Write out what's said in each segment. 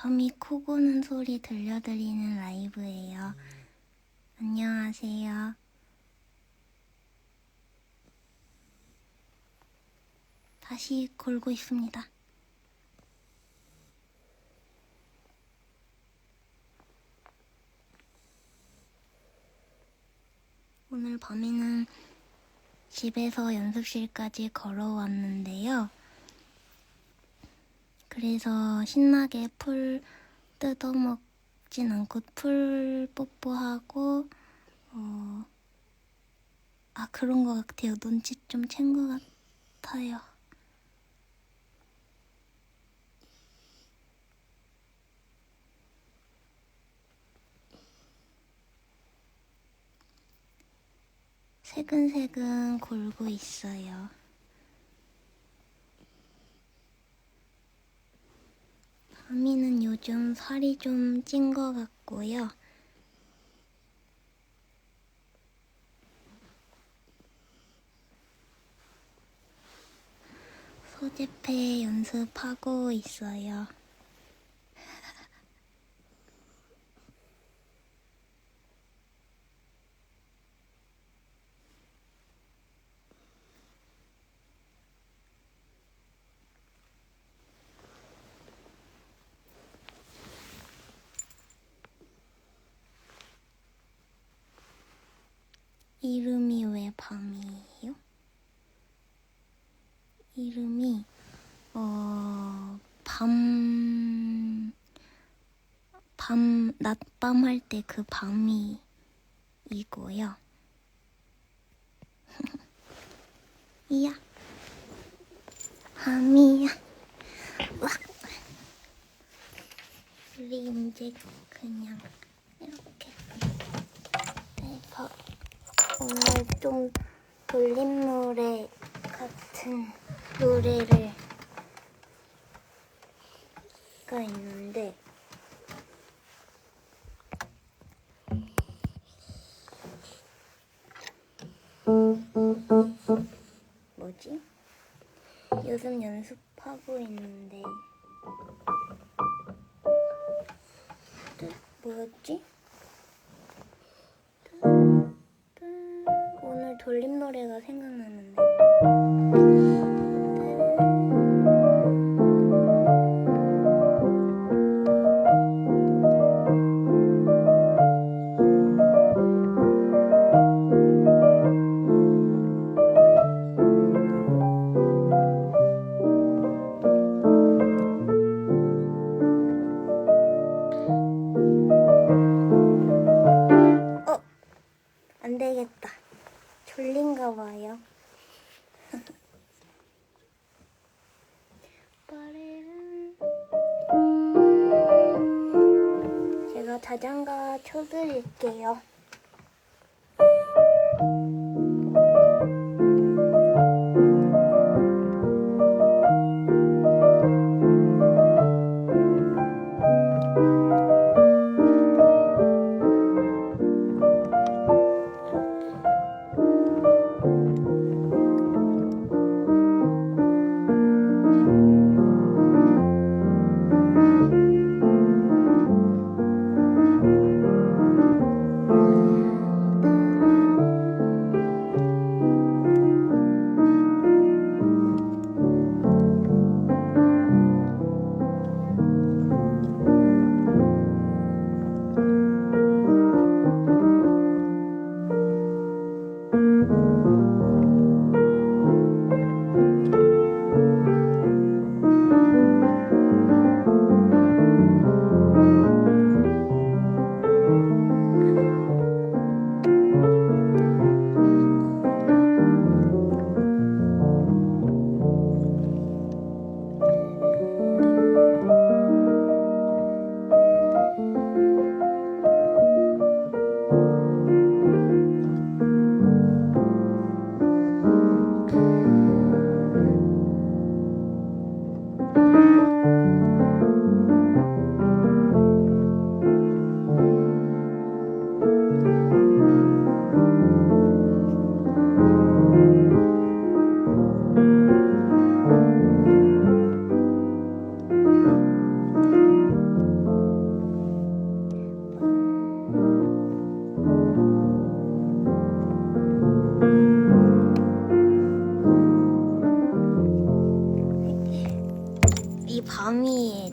밤이 코 고는 소리 들려드리는 라이브예요. 안녕하세요. 다시 골고 있습니다. 오늘 밤에는 집에서 연습실까지 걸어왔는데요. 그래서 신나게 풀 뜯어먹진 않고 풀 뽀뽀하고 어, 아 그런 것 같아요. 눈치 좀챈 것 같아요. 새근새근 골고 있어요. 하미는 요즘 살이 좀 찐 것 같고요. 소재패 연습하고 있어요. 이름이 왜 밤이에요? 이름이 어, 밤, 밤, 낮밤 할 때 그 밤이 이고요. 이야, 밤이야. 와. 우리 이제 그냥 이렇게 해서 오늘 좀 돌림 노래 같은 노래를 가 있는데 돌림 노래가 생각나는데 어? 안 되겠다. 졸린가 봐요. 제가 자장가 쳐드릴게요.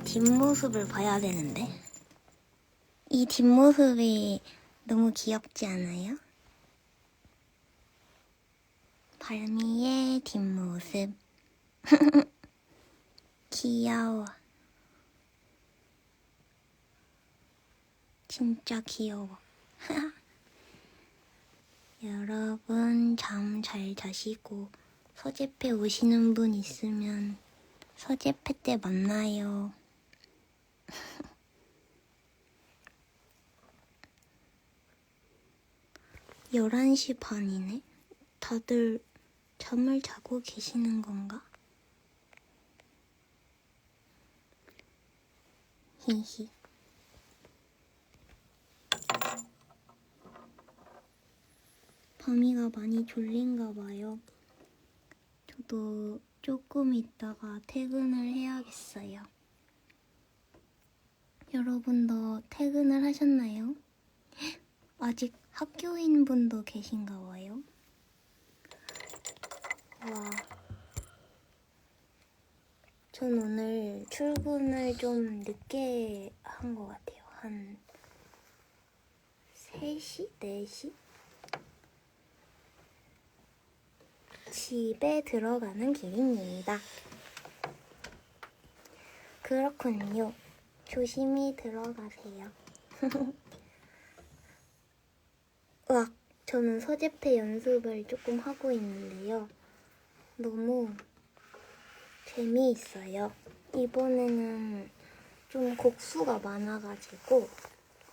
뒷모습을 봐야 되는데. 이 뒷모습이 너무 귀엽지 않아요? 발미의 뒷모습. 귀여워. 진짜 귀여워. 여러분, 잠 잘 자시고, 서재패 오시는 분 있으면 서재패 때 만나요. 11시 반이네? 다들 잠을 자고 계시는 건가? 히히. 밤이가 많이 졸린가 봐요. 저도 조금 있다가 퇴근을 해야겠어요. 여러분도 퇴근을 하셨나요? 아직 학교인 분도 계신가 봐요. 와. 전 오늘 출근을 좀 늦게 한 것 같아요. 한 3시? 4시? 집에 들어가는 길입니다. 그렇군요. 조심히 들어가세요. 으악, 저는 서재패 연습을 조금 하고 있는데요. 너무 재미있어요. 이번에는 좀 곡수가 많아가지고,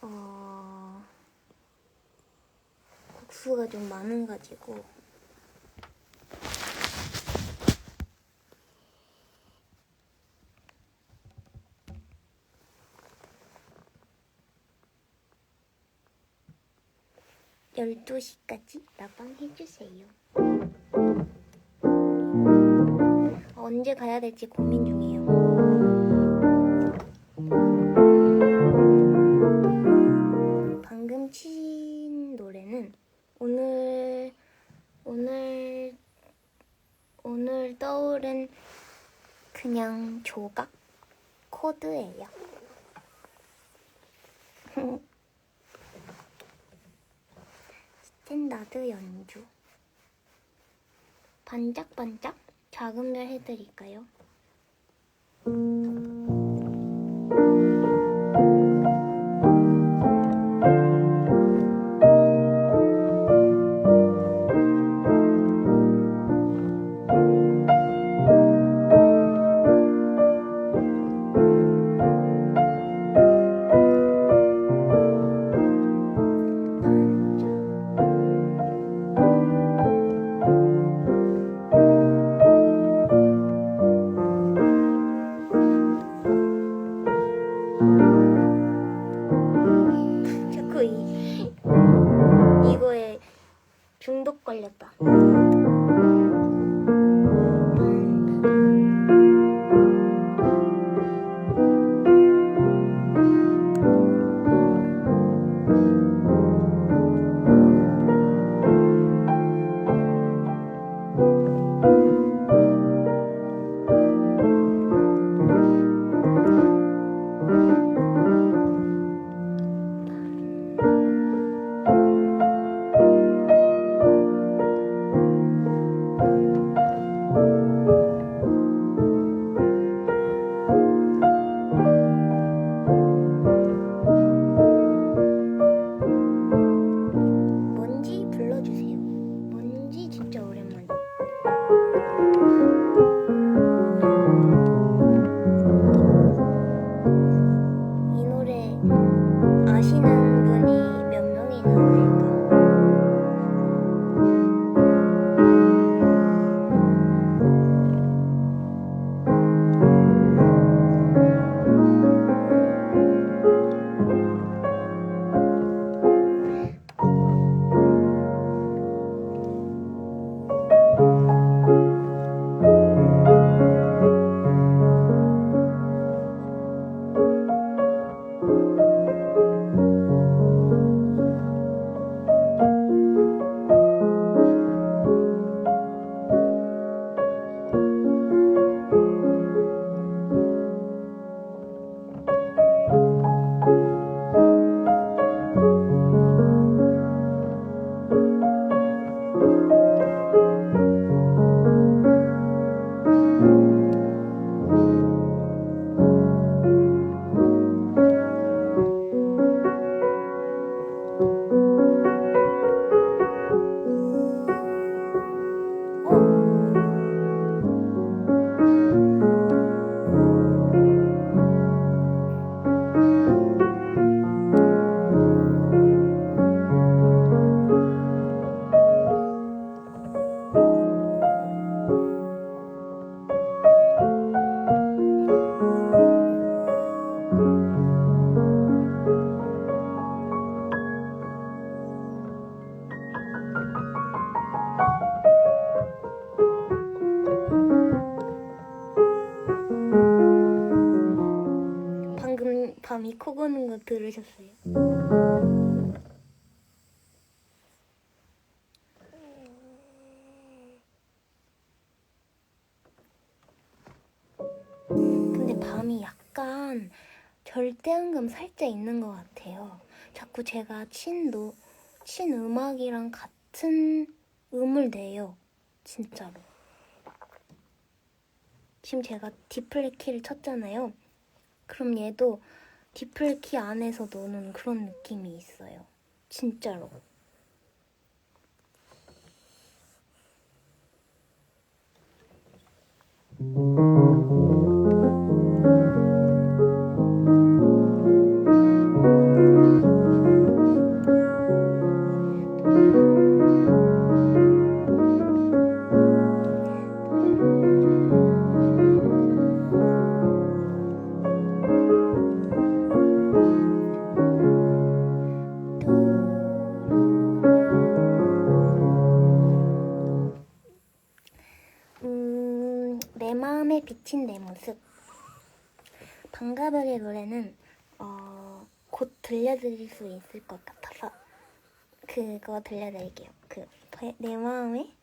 어, 곡수가 좀 많아가지고, 열두 시까지 라방 해주세요. 언제 가야 될지 고민 중이에요. 방금 친 노래는 오늘 오늘 오늘 떠오른 그냥 조각 코드예요. 스탠다드 연주 반짝반짝 별 해드릴까요? 들으셨어요? 근데 밤이 약간 절대음감 살짝 있는 것 같아요. 자꾸 제가 친도 친 음악이랑 같은 음을 내요. 진짜로. 지금 제가 디플레 키를 쳤잖아요. 그럼 얘도 디플레 키 안에서 노는 그런 느낌이 있어요. 진짜로. 내 마음에 비친 내 모습. 방가벽의 노래는 어, 곧 들려드릴 수 있을 것 같아서 그거 들려드릴게요. 그 내 마음에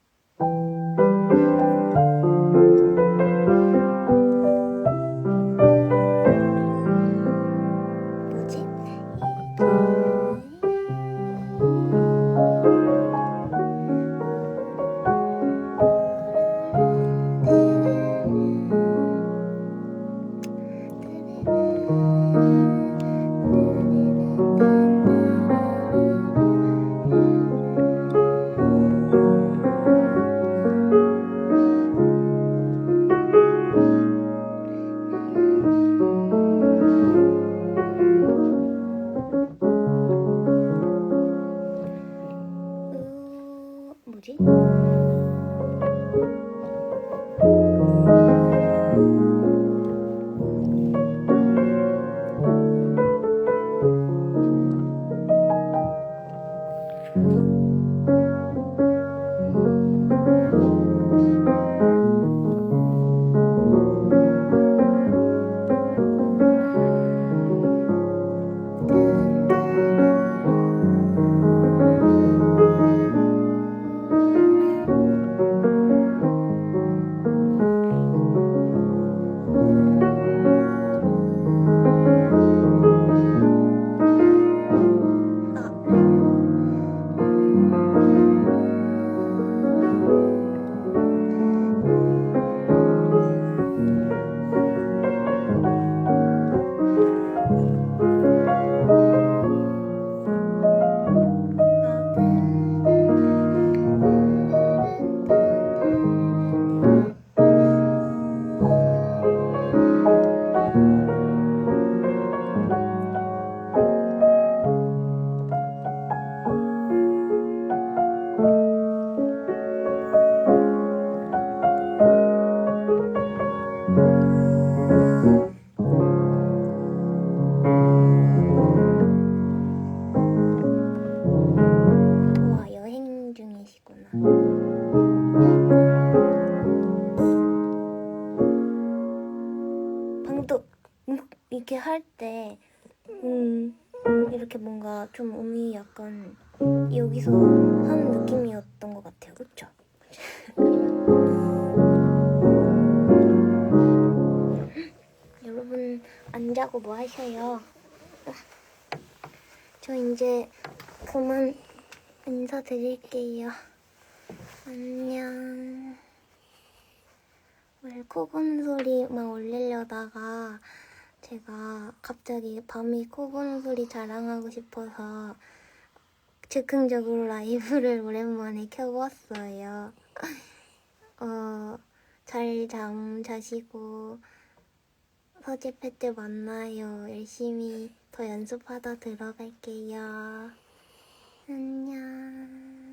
방도 음, 이렇게 할 때 음, 이렇게 뭔가 좀 음이 약간 여기서 하는 느낌이었던 것 같아요. 그쵸? 여러분 안 자고 뭐 하셔요? 저 이제 그만 인사드릴게요. 안녕. 원래 코 고는 소리만 올리려다가 제가 갑자기 밤이 코 고는 소리 자랑하고 싶어서 즉흥적으로 라이브를 오랜만에 켜봤어요. 어, 잘 잠 자시고 서집할 때 만나요. 열심히 더 연습하다 들어갈게요. 안녕.